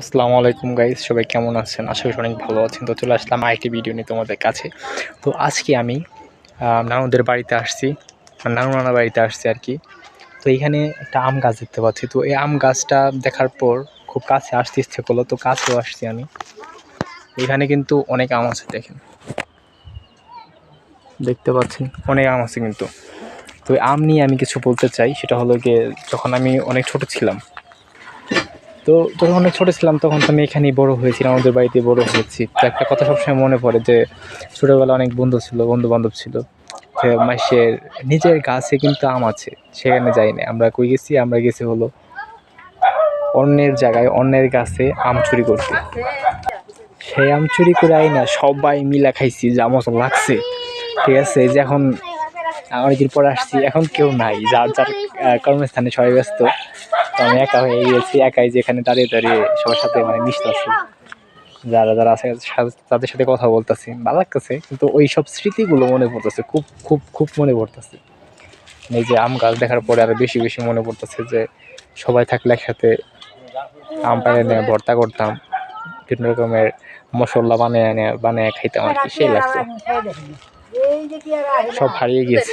আসসালামু আলাইকুম গাইজ সবাই কেমন আছেন? আশা করি অনেক ভালো আছেন। তো চলে আসলাম আরেকটি ভিডিও নিয়ে তোমাদের কাছে। তো আজকে আমি নানুদের বাড়িতে আসছি। মানে নানু নানা বাড়িতে আসছি আর কি তো এখানে একটা আম গাছ দেখতে পাচ্ছি। তো এই আম গাছটা দেখার পর খুব কাছে আসতে ইচ্ছে করল। তো কাছেও আসছি আমি। এখানে কিন্তু অনেক আম আছে, দেখেন। দেখতে পাচ্ছেন? অনেক আম আছে কিন্তু। তো আম নিয়ে আমি কিছু বলতে চাই। সেটা হলো গিয়ে, যখন আমি অনেক ছোট ছিলাম তো যখন অনেক ছোটো ছিলাম তখন তো আমি এখানেই বড় হয়েছিলাম, আমাদের বাড়িতে বড় হয়েছি। তো একটা কথা সবসময় মনে পড়ে যে ছোটোবেলা অনেক বন্ধু ছিল বন্ধু বান্ধব ছিল মাসের নিজের গাছে কিন্তু আম আছে, সেখানে যাই না আমরা কই গেছি? আমরা গেছি হলো অন্যের জায়গায়, অন্যের গাছে আম চুরি করতে। সেই আম চুরি করে আই না সবাই মিলা খাইছি, যা মতো লাগছে। ঠিক আছে যে এখন অনেকদিন পরে আসছি, এখন কেউ নাই, যার যার কর্মস্থানে সবাই ব্যস্ত। তো আমি একা হয়ে গিয়েছি, একাই যেখানে দাঁড়িয়ে দাঁড়িয়ে সবার সাথে মানে মিশতেছি যারা যারা আছে তাদের সাথে কথা বলতেছি, ভালো লাগতেছে, কিন্তু ওই সব স্মৃতিগুলো মনে পড়তেছে, খুব খুব খুব মনে পড়তেছে। এই যে আম গাছ দেখার পরে আরও বেশি বেশি মনে পড়তেছে যে সবাই থাকলে একসাথে আম পাড়ে নিয়ে ভর্তা করতাম, বিভিন্ন রকমের মশলা বানিয়ে এনে বানিয়ে খাইতাম আর কি, সেই লাগতো সব হারিয়ে গিয়েছে।